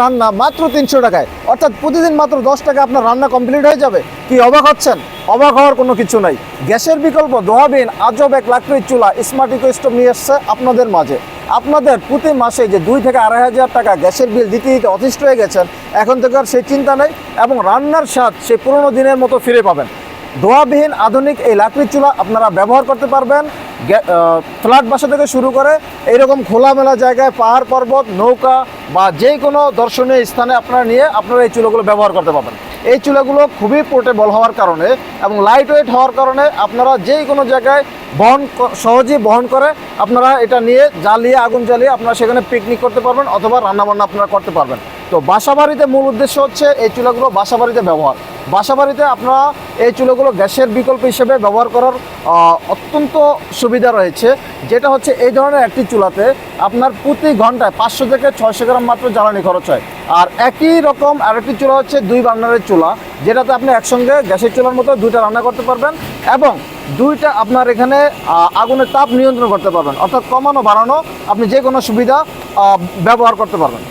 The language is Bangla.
রান্না মাত্র তিনশো টাকায়। অর্থাৎ প্রতিদিন মাত্র দশ টাকা আপনার রান্না কমপ্লিট হয়ে যাবে। কি অবাক হচ্ছেন? অবাক হওয়ার কোনো কিছু নাই। গ্যাসের বিকল্প দোহাবিন আজব এক লাকড়ির চুলা স্মার্ট ইকো স্টোভ নিয়ে এসছে আপনাদের মাঝে। আপনাদের প্রতি মাসে যে দুই থেকে আড়াই হাজার টাকা গ্যাসের বিল দিতে দিতে অতিষ্ঠ হয়ে গেছেন, এখন থেকে আর সেই চিন্তা নেই এবং রান্নার স্বাদ সেই পুরোনো দিনের মতো ফিরে পাবেন। ধোয়াবিহীন আধুনিক এই লাকড়ির চুলা আপনারা ব্যবহার করতে পারবেন ফ্ল্যাট বাসা থেকে শুরু করে এইরকম খোলামেলা জায়গায় পাহাড় পর্বত, নৌকা বা যে কোনো দর্শনীয় স্থানে আপনারা নিয়ে আপনারা এই চুলাগুলো ব্যবহার করতে পারবেন। এই চুলাগুলো খুবই পোর্টেবল হওয়ার কারণে এবং লাইট ওয়েট হওয়ার কারণে আপনারা যে কোনো জায়গায় বহন সহজেই বহন করে আপনারা এটা নিয়ে জ্বালিয়ে, আগুন জ্বালিয়ে আপনারা সেখানে পিকনিক করতে পারবেন অথবা রান্নাবান্না আপনারা করতে পারবেন। তো বাসাবাড়িতে মূল উদ্দেশ্য হচ্ছে এই চুলাগুলো বাসাবাড়িতে ব্যবহার। বাসাবাড়িতে আপনারা এই চুলাগুলো গ্যাসের বিকল্প হিসেবে ব্যবহার করার অত্যন্ত সুবিধা রয়েছে। যেটা হচ্ছে এই ধরনের একটি চুলাতে আপনার প্রতি ঘন্টায় পাঁচশো থেকে ছয়শো গ্রাম মাত্র জ্বালানি খরচ হয়। আর একই রকম আরেকটি চুলা হচ্ছে দুই বার্নারের চুলা, যেটাতে আপনি একসঙ্গে গ্যাসের চুলার মতো দুইটা রান্না করতে পারবেন এবং দুইটা আপনার এখানে আগুনের তাপ নিয়ন্ত্রণ করতে পারবেন। অর্থাৎ কমানো, বাড়ানো আপনি যে কোনো সুবিধা ব্যবহার করতে পারবেন।